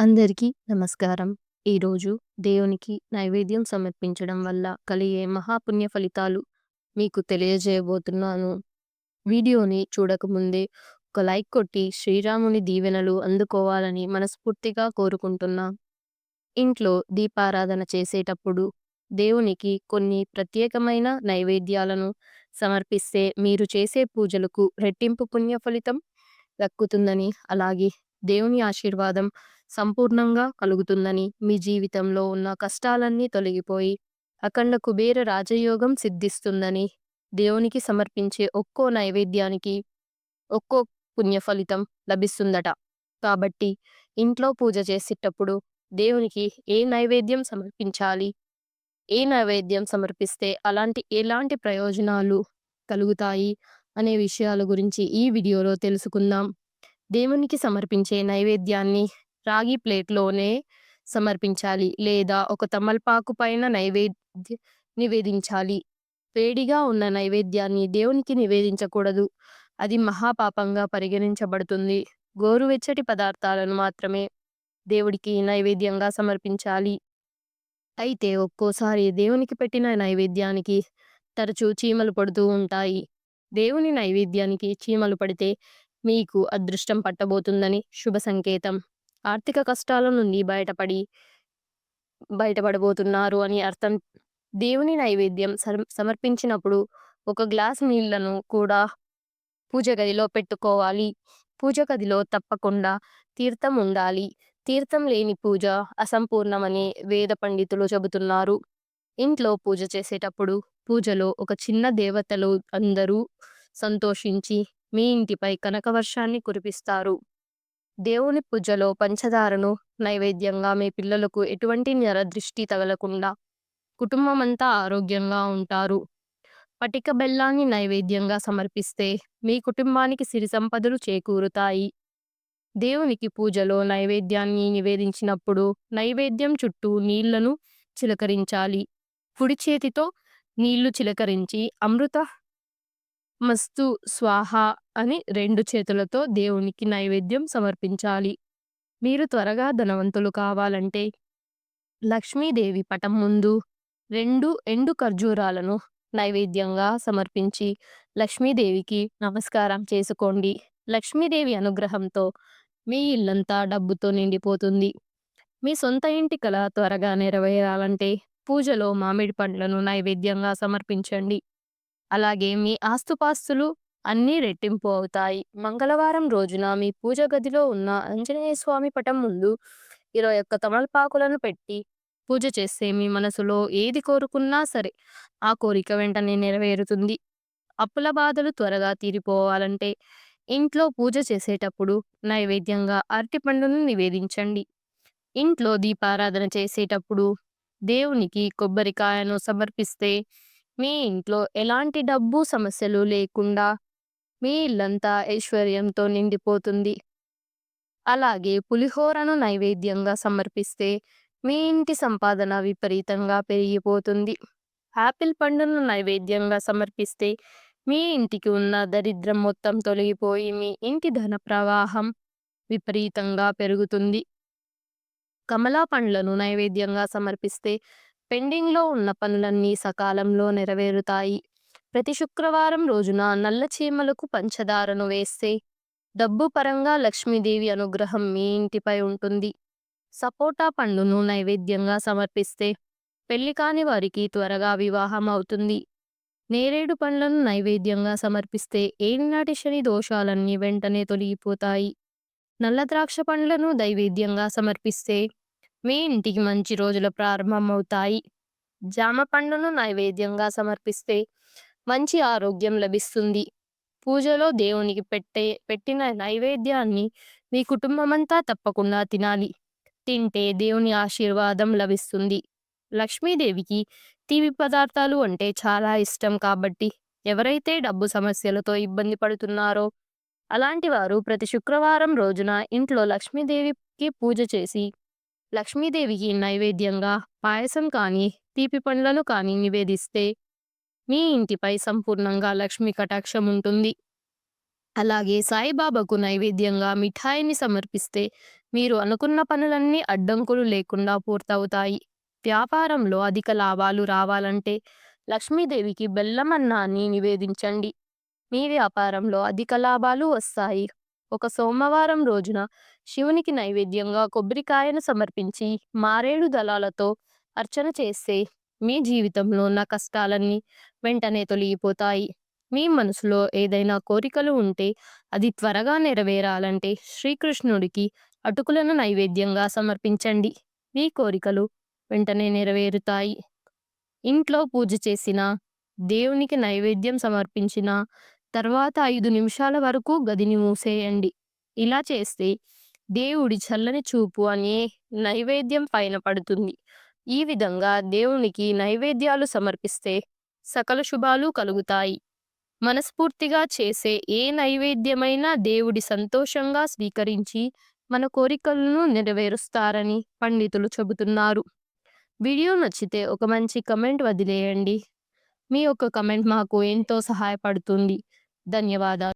అందరికీ నమస్కారం. ఈరోజు దేవునికి నైవేద్యం సమర్పించడం వల్ల కలిగే మహాపుణ్య ఫలితాలు మీకు తెలియజేయబోతున్నాను. వీడియోని చూడకముందే ఒక లైక్ కొట్టి శ్రీరాముని దీవెనలు అందుకోవాలని మనస్ఫూర్తిగా కోరుకుంటున్నా. ఇంట్లో దీపారాధన చేసేటప్పుడు దేవునికి కొన్ని ప్రత్యేకమైన నైవేద్యాలను సమర్పిస్తే మీరు చేసే పూజలకు రెట్టింపు పుణ్య ఫలితం దక్కుతుందని అలాగే దేవుని ఆశీర్వాదం సంపూర్ణంగా కలుగుతుందని మీ జీవితంలో ఉన్న కష్టాలన్నీ తొలగిపోయి అఖండ కుబేర రాజయోగం సిద్ధిస్తుందని దేవునికి సమర్పించే ఒక్కో నైవేద్యానికి ఒక్కో పుణ్యఫలితం లభిస్తుందట. కాబట్టి ఇంట్లో పూజ చేసేటప్పుడు దేవునికి ఏ నైవేద్యం సమర్పించాలి? ఏ నైవేద్యం సమర్పిస్తే అలాంటి ఎలాంటి ప్రయోజనాలు కలుగుతాయి? అనే విషయాల గురించి ఈ వీడియోలో తెలుసుకుందాం. దేవునికి సమర్పించే నైవేద్యాన్ని రాగి ప్లేట్లోనే సమర్పించాలి. లేదా ఒక తమలపాకు పైన నైవేద్య నివేదించాలి. వేడిగా ఉన్న నైవేద్యాన్ని దేవునికి నివేదించకూడదు. అది మహాపాపంగా పరిగణించబడుతుంది. గోరువెచ్చటి పదార్థాలను మాత్రమే దేవుడికి నైవేద్యంగా సమర్పించాలి. అయితే ఒక్కోసారి దేవునికి పెట్టిన నైవేద్యానికి తరచూ చీమలు పడుతూ ఉంటాయి. దేవుని నైవేద్యానికి చీమలు పడితే మీకు అదృష్టం పట్టబోతుందని శుభ సంకేతం. ఆర్థిక కష్టాల నుండి బయటపడి బయటపడబోతున్నారు అని అర్థం. దేవుని నైవేద్యం సమర్పించినప్పుడు ఒక గ్లాస్ నీళ్ళను కూడా పూజ గదిలో పెట్టుకోవాలి. పూజ గదిలో తప్పకుండా తీర్థం ఉండాలి. తీర్థం లేని పూజ అసంపూర్ణమని వేద పండితులు చెబుతున్నారు. ఇంట్లో పూజ చేసేటప్పుడు పూజలో ఒక చిన్న దేవతలు అందరూ సంతోషించి మీ ఇంటిపై కనకవర్షాన్ని కురిపిస్తారు. దేవుని పూజలో పంచదారను నైవేద్యంగా మీ పిల్లలకు ఎటువంటి నరదృష్టి తగలకుండా కుటుంబమంతా ఆరోగ్యంగా ఉంటారు. పటిక బెల్లాన్ని నైవేద్యంగా సమర్పిస్తే మీ కుటుంబానికి సిరి సంపదలు చేకూరుతాయి. దేవునికి పూజలో నైవేద్యాన్ని నివేదించినప్పుడు నైవేద్యం చుట్టూ నీళ్ళను చిలకరించాలి. కుడి చేతితో నీళ్ళు చిలకరించి అమృత మస్తు స్వాహ అని రెండు చేతులతో దేవునికి నైవేద్యం సమర్పించాలి. మీరు త్వరగా ధనవంతులు కావాలంటే లక్ష్మీదేవి పటం ముందు రెండు ఎండు ఖర్జూరాలను నైవేద్యంగా సమర్పించి లక్ష్మీదేవికి నమస్కారం చేసుకోండి. లక్ష్మీదేవి అనుగ్రహంతో మీ ఇల్లంతా డబ్బుతో నిండిపోతుంది. మీ సొంత ఇంటి కళ త్వరగా నెరవేరాలంటే పూజలో మామిడి పండ్లను నైవేద్యంగా సమర్పించండి. అలాగే మీ ఆస్తుపాస్తులు అన్నీ రెట్టింపు అవుతాయి. మంగళవారం రోజున మీ పూజ గదిలో ఉన్న ఆంజనేయ స్వామి పటం ముందు ఇరవై ఒక్క తమలపాకులను పెట్టి పూజ చేస్తే మీ మనసులో ఏది కోరుకున్నా సరే ఆ కోరిక వెంటనే నెరవేరుతుంది. అప్పుల బాధలు త్వరగా తీరిపోవాలంటే ఇంట్లో పూజ చేసేటప్పుడు నైవేద్యంగా అరటిపండును నివేదించండి. ఇంట్లో దీపారాధన చేసేటప్పుడు దేవునికి కొబ్బరికాయను సమర్పిస్తే మీ ఇంట్లో ఎలాంటి డబ్బు సమస్యలు లేకుండా మీ ఇల్లంతా ఐశ్వర్యంతో నిండిపోతుంది? అలాగే పులిహోరను నైవేద్యంగా సమర్పిస్తే మీ ఇంటి సంపాదన విపరీతంగా పెరిగిపోతుంది. ఆపిల్ పండును నైవేద్యంగా సమర్పిస్తే మీ ఇంటికి ఉన్న దరిద్రం మొత్తం తొలగిపోయి మీ ఇంటి ధన ప్రవాహం విపరీతంగా పెరుగుతుంది. కమలా పండ్లను నైవేద్యంగా సమర్పిస్తే పెండింగ్లో ఉన్న పనులన్నీ సకాలంలో నెరవేరుతాయి. ప్రతి శుక్రవారం రోజున నల్ల చీమలకు పంచదారను వేస్తే డబ్బు పరంగా లక్ష్మీదేవి అనుగ్రహం మీ ఇంటిపై ఉంటుంది. సపోటా పండును నైవేద్యంగా సమర్పిస్తే పెళ్ళి కాని వారికి త్వరగా వివాహం అవుతుంది. నేరేడు పండ్లను నైవేద్యంగా సమర్పిస్తే ఏలినాటి శని దోషాలన్నీ వెంటనే తొలగిపోతాయి. నల్ల ద్రాక్ష పండ్లను దైవేద్యంగా సమర్పిస్తే మీ ఇంటికి మంచి రోజులు ప్రారంభమవుతాయి. జామ పండును నైవేద్యంగా సమర్పిస్తే మంచి ఆరోగ్యం లభిస్తుంది. పూజలో దేవునికి పెట్టే పెట్టిన నైవేద్యాన్ని మీ కుటుంబమంతా తప్పకుండా తినాలి. తింటే దేవుని ఆశీర్వాదం లభిస్తుంది. లక్ష్మీదేవికి తీపి పదార్థాలు అంటే చాలా ఇష్టం కాబట్టి ఎవరైతే డబ్బు సమస్యలతో ఇబ్బంది పడుతున్నారో అలాంటి వారు ప్రతి శుక్రవారం రోజున ఇంట్లో లక్ష్మీదేవికి పూజ చేసి లక్ష్మీదేవికి నైవేద్యంగా పాయసం కానీ తీపి పండ్లను కానీ నివేదిస్తే మీ ఇంటిపై సంపూర్ణంగా లక్ష్మీ కటాక్షం ఉంటుంది. అలాగే సాయిబాబాకు నైవేద్యంగా మిఠాయిని సమర్పిస్తే మీరు అనుకున్న పనులన్నీ అడ్డంకులు లేకుండా పూర్తవుతాయి. వ్యాపారంలో అధిక లాభాలు రావాలంటే లక్ష్మీదేవికి బెల్లం అన్నాన్ని నివేదించండి. మీ వ్యాపారంలో అధిక లాభాలు వస్తాయి. ఒక సోమవారం రోజున శివునికి నైవేద్యంగా కొబ్బరికాయను సమర్పించి మారేడు దళాలతో అర్చన చేస్తే మీ జీవితంలో ఉన్న కష్టాలన్నీ వెంటనే తొలగిపోతాయి. మీ మనసులో ఏదైనా కోరికలు ఉంటే అది త్వరగా నెరవేరాలంటే శ్రీకృష్ణుడికి అటుకులను నైవేద్యంగా సమర్పించండి. మీ కోరికలు వెంటనే నెరవేరుతాయి. ఇంట్లో పూజ చేసిన దేవునికి నైవేద్యం సమర్పించిన తర్వాత ఐదు నిమిషాల వరకు గదిని మూసేయండి. ఇలా చేస్తే దేవుడి చల్లని చూపు అనే నైవేద్యం పైన పడుతుంది. ఈ విధంగా దేవునికి నైవేద్యాలు సమర్పిస్తే సకల శుభాలు కలుగుతాయి. మనస్ఫూర్తిగా చేసే ఏ నైవేద్యమైనా దేవుడి సంతోషంగా స్వీకరించి మన కోరికలను నెరవేరుస్తారని పండితులు చెబుతున్నారు. వీడియో నచ్చితే ఒక మంచి కమెంట్ వదిలేయండి. మీ యొక్క కమెంట్ మాకు ఎంతో సహాయపడుతుంది. ధన్యవాదాలు.